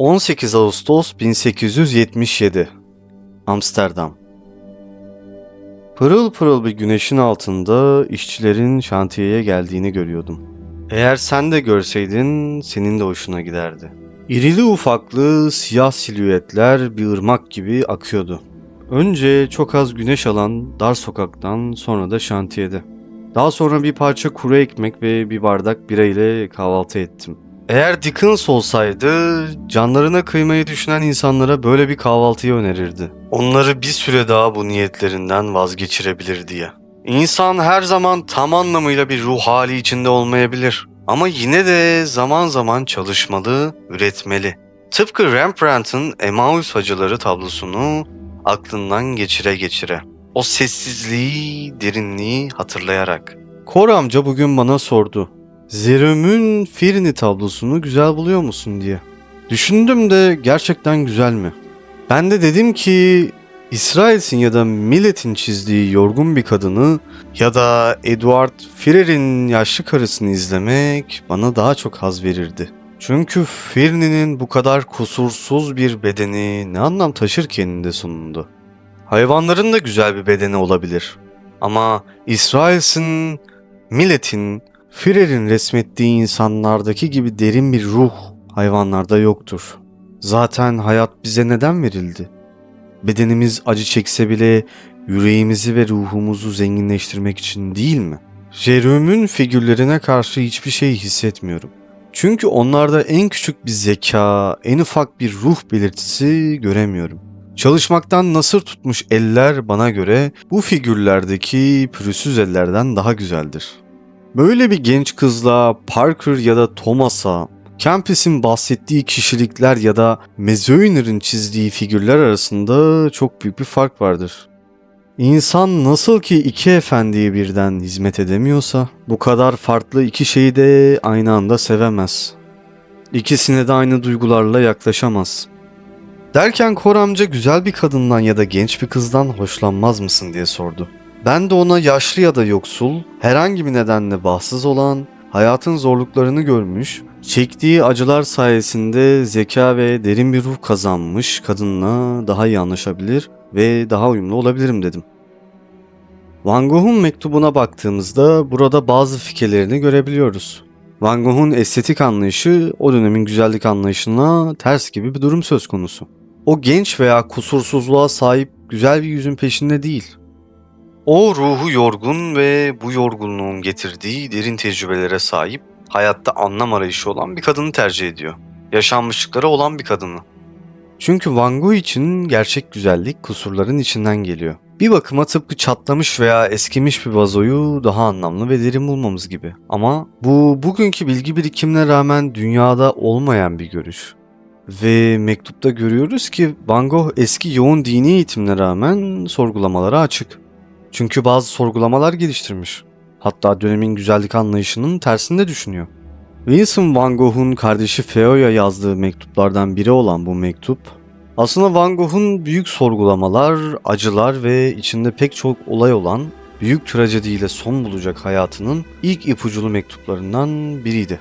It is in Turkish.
18 Ağustos 1877 Amsterdam Pırıl pırıl bir güneşin altında işçilerin şantiyeye geldiğini görüyordum. Eğer sen de görseydin senin de hoşuna giderdi. İrili ufaklı siyah silüetler bir ırmak gibi akıyordu. Önce çok az güneş alan dar sokaktan sonra da şantiyede. Daha sonra bir parça kuru ekmek ve bir bardak bira ile kahvaltı ettim. Eğer Dickens olsaydı canlarına kıymayı düşünen insanlara böyle bir kahvaltıyı önerirdi. Onları bir süre daha bu niyetlerinden vazgeçirebilir diye. İnsan her zaman tam anlamıyla bir ruh hali içinde olmayabilir. Ama yine de zaman zaman çalışmalı, üretmeli. Tıpkı Rembrandt'ın Emmaus Hacıları tablosunu aklından geçire geçire. O sessizliği, derinliği hatırlayarak. Kor amca bugün bana sordu. Zerüm'ün Firini tablosunu güzel buluyor musun diye. Düşündüm de gerçekten güzel mi? Ben de dedim ki İsrail'sin ya da milletin çizdiği yorgun bir kadını ya da Eduard Firer'in yaşlı karısını izlemek bana daha çok haz verirdi. Çünkü Firni'nin bu kadar kusursuz bir bedeni ne anlam taşır ki eninde sonunda? Hayvanların da güzel bir bedeni olabilir. Ama İsrail'sin, milletin, Firer'in resmettiği insanlardaki gibi derin bir ruh hayvanlarda yoktur. Zaten hayat bize neden verildi? Bedenimiz acı çekse bile yüreğimizi ve ruhumuzu zenginleştirmek için değil mi? Jerom'un figürlerine karşı hiçbir şey hissetmiyorum. Çünkü onlarda en küçük bir zeka, en ufak bir ruh belirtisi göremiyorum. Çalışmaktan nasır tutmuş eller bana göre bu figürlerdeki pürüzsüz ellerden daha güzeldir. Böyle bir genç kızla Parker ya da Thomas'a, Kempis'in bahsettiği kişilikler ya da Mezöiner'in çizdiği figürler arasında çok büyük bir fark vardır. İnsan nasıl ki iki efendiye birden hizmet edemiyorsa, bu kadar farklı iki şeyi de aynı anda sevemez. İkisine de aynı duygularla yaklaşamaz. Derken Kor amca güzel bir kadından ya da genç bir kızdan hoşlanmaz mısın diye sordu. Ben de ona yaşlı ya da yoksul, herhangi bir nedenle bahtsız olan, hayatın zorluklarını görmüş, çektiği acılar sayesinde zeka ve derin bir ruh kazanmış kadınla daha iyi anlaşabilir ve daha uyumlu olabilirim dedim. Van Gogh'un mektubuna baktığımızda burada bazı fikirlerini görebiliyoruz. Van Gogh'un estetik anlayışı o dönemin güzellik anlayışına ters gibi bir durum söz konusu. O genç veya kusursuzluğa sahip güzel bir yüzün peşinde değil. O ruhu yorgun ve bu yorgunluğun getirdiği derin tecrübelere sahip, hayatta anlam arayışı olan bir kadını tercih ediyor. Yaşanmışlıkları olan bir kadını. Çünkü Van Gogh için gerçek güzellik kusurların içinden geliyor. Bir bakıma tıpkı çatlamış veya eskimiş bir vazoyu daha anlamlı ve derin bulmamız gibi. Ama bu bugünkü bilgi birikimine rağmen dünyada olmayan bir görüş. Ve mektupta görüyoruz ki Van Gogh eski yoğun dini eğitimine rağmen sorgulamalara açık. Çünkü bazı sorgulamalar geliştirmiş. Hatta dönemin güzellik anlayışının tersinde düşünüyor. Vincent van Gogh'un kardeşi Theo'ya yazdığı mektuplardan biri olan bu mektup, aslında Van Gogh'un büyük sorgulamalar, acılar ve içinde pek çok olay olan büyük trajediyle son bulacak hayatının ilk ipuculu mektuplarından biriydi.